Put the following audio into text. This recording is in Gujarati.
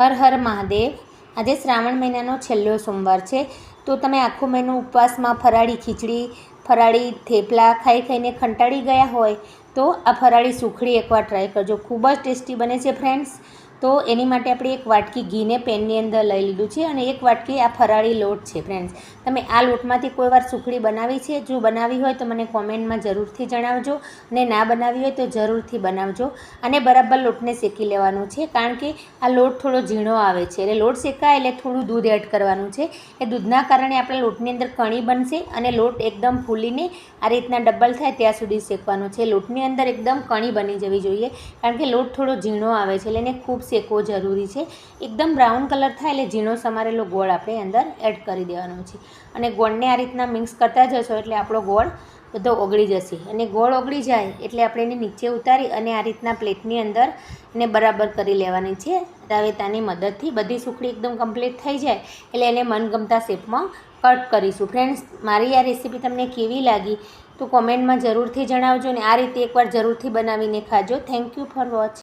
હર હર મહાદેવ. આજે શ્રાવણ મહિનાનો છેલ્લો સોમવાર છે. તો તમે આખો મહિનો ઉપવાસમાં ફરાળી ખીચડી, ફરાળી થેપલા ખાઈ ખાઈને કંટાળી ગયા હોય, તો આ ફરાળી સુખડી એકવાર ટ્રાય કરજો. ખૂબ જ ટેસ્ટી બને છે ફ્રેન્ડ્સ તો એની માટે આપણે એક વાટકી ઘીને પેનની અંદર લઈ લીધું છે અને એક વાટકી આ ફરાળી લોટ છે ફ્રેન્ડ્સ તમે આ લોટમાંથી કોઈ વાર સુખડી બનાવી છે? જો બનાવી હોય તો મને કોમેન્ટમાં જરૂરથી જણાવજો અને ના બનાવી હોય તો જરૂરથી બનાવજો. અને બરાબર લોટને શેકી લેવાનું છે, કારણ કે આ લોટ થોડો ઝીણો આવે છે. એટલે લોટ શેકાય એટલે થોડું દૂધ એડ કરવાનું છે. એ દૂધના કારણે આપણે લોટની અંદર કણી બનશે અને લોટ એકદમ ફૂલીને આ રીતના ડબલ થાય ત્યાં સુધી શેકવાનો છે. લોટની અંદર એકદમ કણી બની જવી જોઈએ, કારણ કે લોટ થોડો ઝીણો આવે છે એટલે એને ખૂબ શેકવો જરૂરી છે. એકદમ બ્રાઉન કલર થાય એટલે ઝીણો સમારેલો ગોળ આપણે અંદર એડ કરી દેવાનો છે. અને ગોળને આ રીતના મિક્સ કરતા જશો એટલે આપણો ગોળ બધો ઓગળી જશે. અને ગોળ ઓગળી જાય એટલે આપણે એને નીચે ઉતારી અને આ રીતના પ્લેટની અંદર એને બરાબર કરી લેવાની છે. રાવેતાની મદદથી બધી સુખડી એકદમ કમ્પ્લીટ થઈ જાય એટલે એને મનગમતા શેપમાં કટ કરીશું. ફ્રેન્ડ્સ, મારી આ રેસીપી તમને કેવી લાગી તો કોમેન્ટમાં જરૂરથી જણાવજો ને આ રીતે એકવાર જરૂરથી બનાવીને ખાજો. Thank you for watch